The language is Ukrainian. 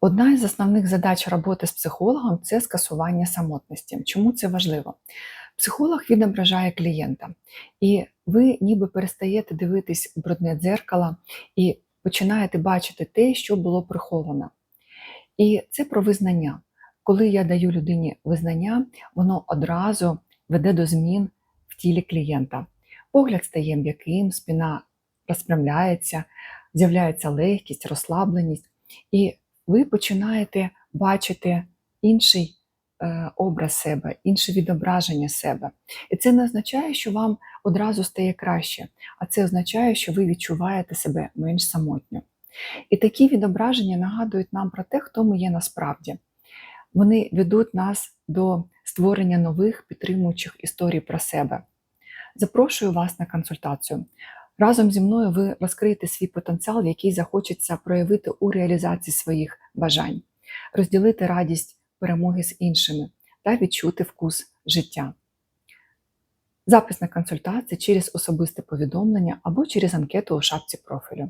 Одна із основних задач роботи з психологом це скасування самотності. Чому це важливо? Психолог відображає клієнта, і ви ніби перестаєте дивитись у брудне дзеркало і починаєте бачити те, що було приховано. І це про визнання. Коли я даю людині визнання, воно одразу веде до змін в тілі клієнта. Погляд стає м'яким, спина розпрямляється, з'являється легкість, розслабленість, і ви починаєте бачити інший е, образ себе, інше відображення себе. І це не означає, що вам одразу стає краще, а це означає, що ви відчуваєте себе менш самотньо. І такі відображення нагадують нам про те, хто ми є насправді. Вони ведуть нас до створення нових підтримуючих історій про себе. Запрошую вас на консультацію. Разом зі мною ви розкриєте свій потенціал, який захочеться проявити у реалізації своїх бажань, розділити радість перемоги з іншими та відчути вкус життя. Запис на консультацію через особисте повідомлення або через анкету у шапці профілю.